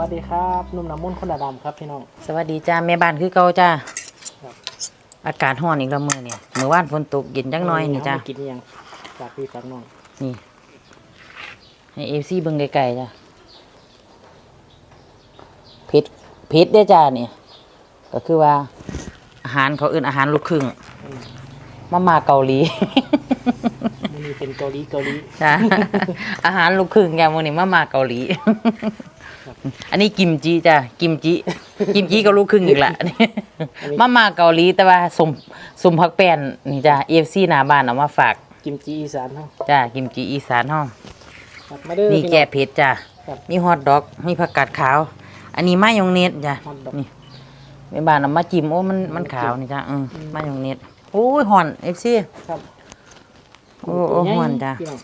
วัสดีครับหนุ่มน้ำมุ่นต์คนดำครับพี่น้อง สวัสดีจ้าแม่บ้านคือเก่าจ้าครับอากาศร้อนอีกแล้วมื้อเนี่ยเมื่อวานฝนตกเย็นจังน้อยนี่จ้าเอไปกินอิหยังจากพี่จากน้องนี่ให้เอฟซีเบิ่งไกลๆจ้าเผ็ดเผ็ดได้อจ้าเนี่ยก็คือว่าอาหารเขาเอื่นอาหารลูกครึ่งมามาเกาหลีมันนี่เป็นเกาหลีเกาหลีจ้าอาหารลูกครึ่งอย่างมื้อนี้มามาเกาหลี อันนี้กิมจิจ้ะกิมจิ กิมจิก็ลูกครึ่งอีกละมามาเกาหลีแต่ว่าสมสมพักแป้นนี่จ้ะ AFC หน้าบ้านเอามาฝากกิมจิอีสานเฮาจ้ะกิมจิอีสานห้องครับมาเด้อนี่พี่แกน้องเผ็ดจ้ะครับมีฮอทดอกมีผักกาดขาว อันนี้มายองเนสจ้ะฮอทดอกนี่แม่บ้านเอามาจิ้มโอ้มันมันขาวนี่จ้ะอืมมายองเนสโอ้ยหอน FC ครับโอ้โอ้ม่วนจ้ะ พี่น้อง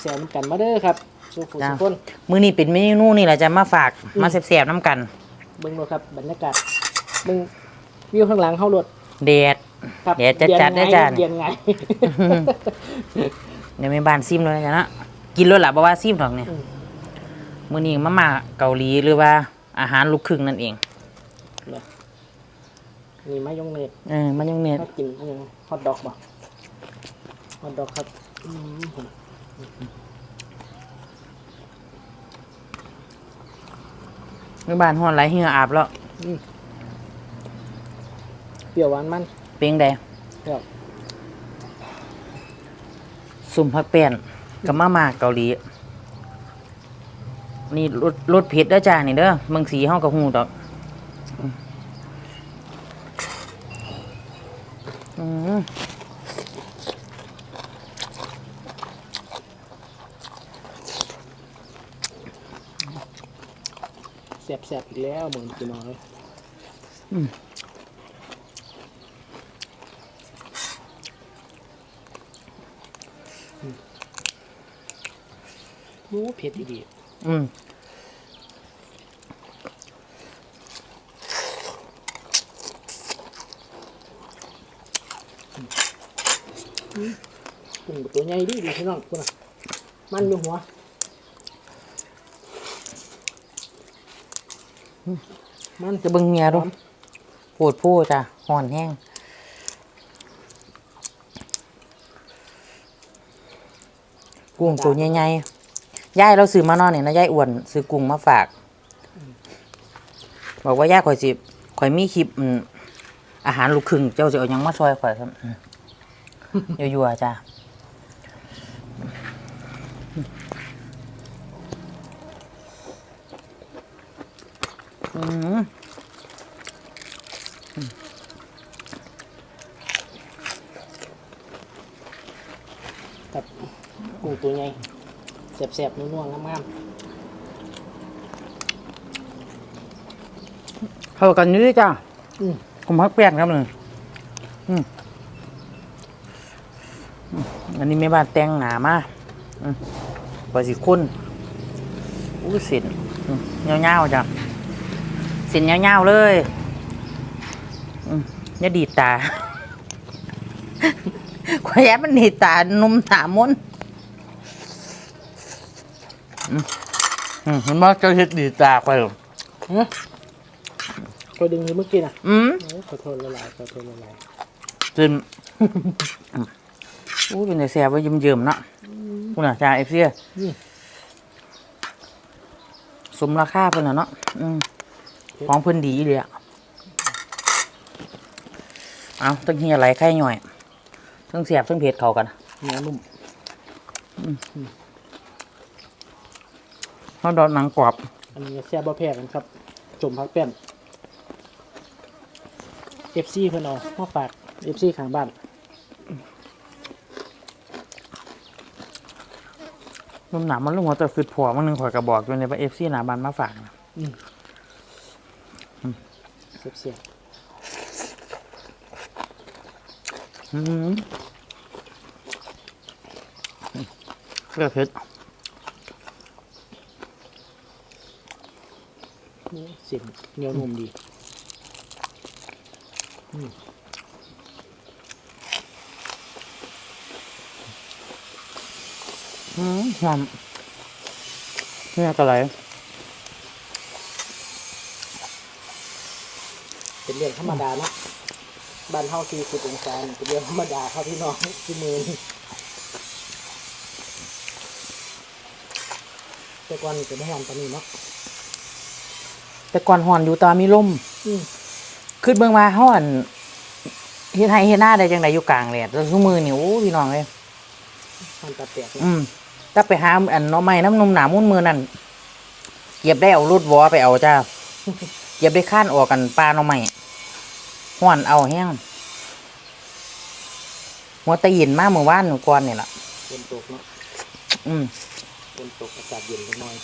แซ่บๆน้ำกันมาเด้อครับสุขุจ้ะสุขคนมื้อนี้เป็นเมนูนี่แหละจ้ะมาฝากอืมมาแซ่บๆน้ำกันเบิ่งดูครับบรรยากาศเบิ่งวิวข้างหลังเฮารถแดด ครับเดี๋ยวจะจัดได้จ้ะ เย็นไงเดี๋ยวแม่บ้านซิมเลยจ้ะนะกินรสหลับบ่ว่าซิมหรอกเนี่ยอืมมื้อนี้มาม่าเกาหลีหรือว่าอาหารลูกครึ่งนั่นเองนี่มายองเนสเออมันยังเนตถ้ากินอิหยังฮอทดอกบ่ฮอทดอกครับอืม ผมแม่บ้านฮ้อนไหลเหงื่ออาบแล้วเปรี้ยวหวานมันเป็นจั่งใดครับสุ่มผักแป้นกับมาม่าเกาหลี นี่รสรสเผ็ดเด้อจ้านี่เด้อเมืองสีเฮาก็ฮู้ดอกอืม แสบๆอีกแล้วเหมือนพี่น้องเลยอืมโอ้เผ็ดอีดีอืมกุ้งตัวใหญ่ดีดีพี่น้องคุณน่ะมันอยู่หัว มันจะเบิ่งเงียดูปวดผู้จ้ะห่อนแห้งกุ้งตัวใหญ่ๆยายเราซื้อมานอนเนี่ยนะยายอ้วนซื้อกุ้งมาฝาก บอกว่าย่าข่อยสิข่อยมีคลิปอืมอาหารลูกครึ่งเจ้าจะเอาหยังมาซอยข่อยครับอืมยั่วๆจ้ะอืม กับกุ้งตัวใหญ่แสบๆนุ่วๆงามเข้ากันอนี้จ้ะๆอืมผมพักแป้นครับเลยอืมอืมอันนี้ไม่บ้านแต่งหนามาอืมปสิคุณอู้สินอืมเงาวๆจ้ะ สินเงาวๆเลยอืมอย่าดีดตาขวายมันดีดตานุ่มตามนอืมอืมเห็นว่าเจ้าเฮ็ดดีดตาไปหรอฮะก็ดึงอยู่เมื่อกี้น่ะอืมโอ้ขอโทษละลายขอโทษละลายจนอู้เป็นแต่แสบว่ายิ้มเยิมๆเนาะคุณอาจารย์เอฟซีสมราคาเพิ่นน่ะเนาะอืม ของเพิ่นดีเลยอะเอาตั้งเฮียไหลไข่หน่อยทั้งเสียบทั้งเผ็ดเข้ากันเนื้อนุ่มเขาดอกหนังกรอบ อันนี้แซ่บบ่แพ้กันครับจมพักแป้นเอฟซีเพิ่นเอามาฝากเอฟซีข้างบ้านนุ่มหนามันลูกหัวแต่ฟิดผัวมันหนึ่งข่อยกระบอกอยู่ในเอฟซีหนาบันมาฝากนะ เสียบอืมเลือเผ็ดๆนี่เสียงเหนียวนุ่มดีอืมหอมเนี่ยก็ไร เป็นเรื่องธรรมดาเนาะบ้านเฮาสี่สิบองศานี่เป็นเรื่องธรรมดาครับพี่น้องที่มือนี่แต่ก่อนนี่เป็นห้อนปานนี้เนาะแต่ก่อนหอนอยู่ตอนมีลมอืมขึ้นเบิ่งมาห้อนเฮ็ดให้เฮ็ดหน้าได้จังไดอยู่กลางแดดแล้วซุมือนี่โอ้พี่น้องเอ้ยห้อนตาแตกอืเนาะมถ้าไปหาอันหน้อไม้น้ำนมหนามุ่นมือนั่นเก็บได้เอารถวอไปเอาจ้าเก็บได้ข้านออกกันปลาหน้อไม้ ห้อนเอาแห้งหัวตะยินมาเมื่อวานก่อนนี่ล่ะฝนตกเนาะอืมฝนตกอากาศเย็นกันหน่อย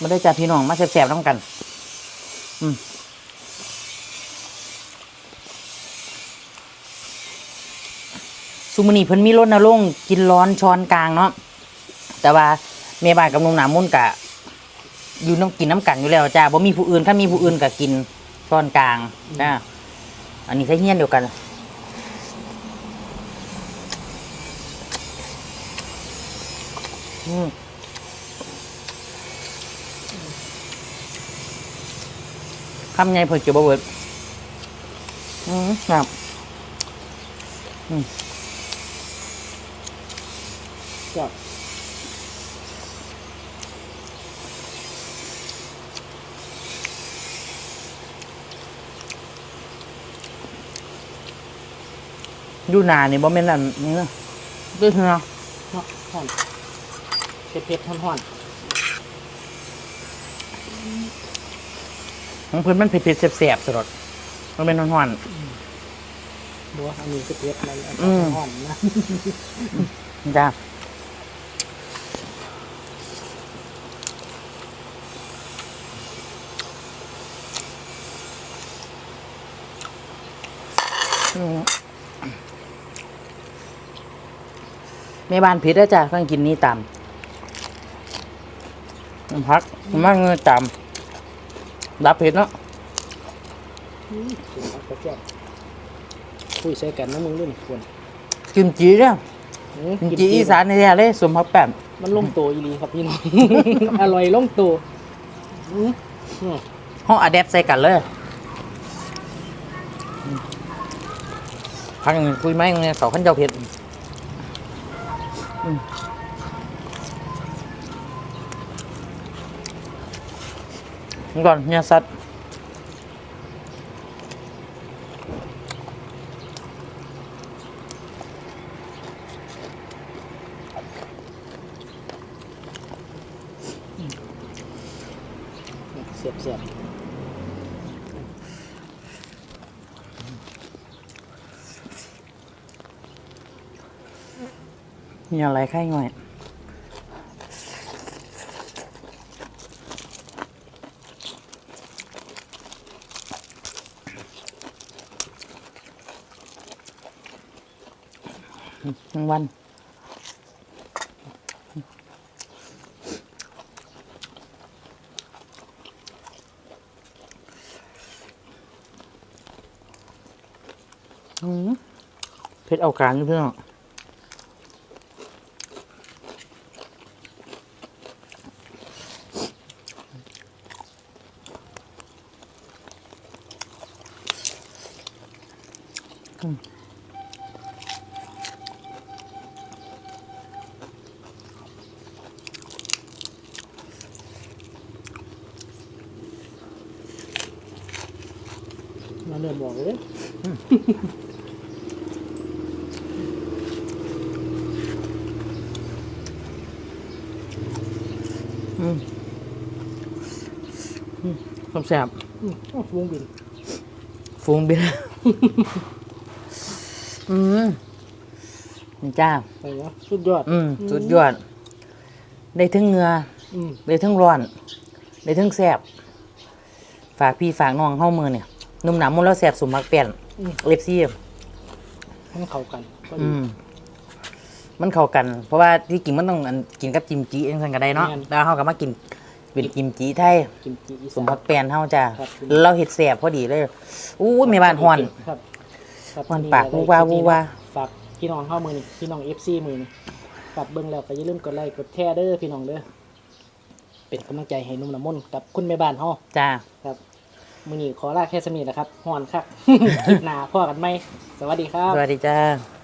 มาได้จ้าพี่น้องมาแสบๆน้ำกัน อืมซุมอนีเพิ่นมีรถนะลงค์กินร้อนช้อนกลางเนาะแต่ว่าเมียบ้านกับนมหนามุ่นกะ อยู่น้ำกินน้ำกันอยู่แล้วจ้าบ่มีผู้อื่นถ้ามีผู้อื่นก็กินช้อนกลางนะอันนี้ใช้เฮี้ยนเดียวกันอืมคำไงเพิ่นจะบ่เบิดอืมครับก็ อยู่หนานี่บ่แม่นอันนี้นะด้วยเนาะเนาะห้อนเผ็ดๆห้อนของเพิ่นมันเผ็ดๆแซ่บๆสดมันเป็นหวานๆดูว่าอันนี้คือเผ็ดมันอันอืมห้อนนะๆจ้าอืม แม่บ้านเผ็ดแล้วจ้ะเพิ่งกินนี้ตามน้ำพักมากเงยตามรับเผ็ดเนาะอืมกินผักกระเจี๊ยบคุยใส่กันนะมึงด้วยนี่ควรกิมจีเนี่ยอืมกิมจีอีสานในแท้เลยสมพักแป้มมันลงตัวอีหลีครับพี่น้องอร่อยลงตัวอืมอืมห้องอะแดปใส่กันเลยพักหนึ่งคุยไหมเนี่ยเขาขั้นเจ้าเผ็ดอื มนี่ก่อนเนี่ยสัตว์ เสียบเสียบ มีอะไรไข่หน่อยหนึ่งวันเพชรเอาการเพื่อน มาเริ่มบอกเลยอืมอืมความแสบ อืมโอ้วงบินฟูงเบียร์อืมนี่จ้า ไปวะสุดยอด อืมสุดยอด ได้ทั้งเหงืออืมได้ทั้งร้อน ได้ทั้งแสบฝากพี่ฝากน้องเข้ามือเนี่ยนุ่มหนามมุนแล้วแสบสมมักเปลี่ยนเล็บซี่ให้เข้ากันก็ดี อืม มันเข้ากัน เพราะว่าที่กินมันต้องอันกินกับกิมจิเองสันก็ได้เนาะแม่น แล้วเขาก็มากินเป็นกิมจิไทยกิมจิอีสสามนพักแปลนเฮาจ้าครับ เราเห็ดแสบพอดีเลยอู้ยแม่บ้านฮ้อน ครับ ครับฮ้อนปากวูวาวูวา ฝากพี่น้องเข้ามือนี่พี่น้องเอฟซีมือนี่กับเบิ้งแล้วก็อย่าลืมกดไลค์กดแชร์เด้อพี่น้องเด้อเป็นกำลังใจให้หนุ่มน้ำมนต์กับคุณแม่บ้านเฮาจ้า ครับมือนี้ขอลาแค่สมีนะครับฮอนครับคลิปหน้าพ่อกันไหมสวัสดีครับ สวัสดีจ้า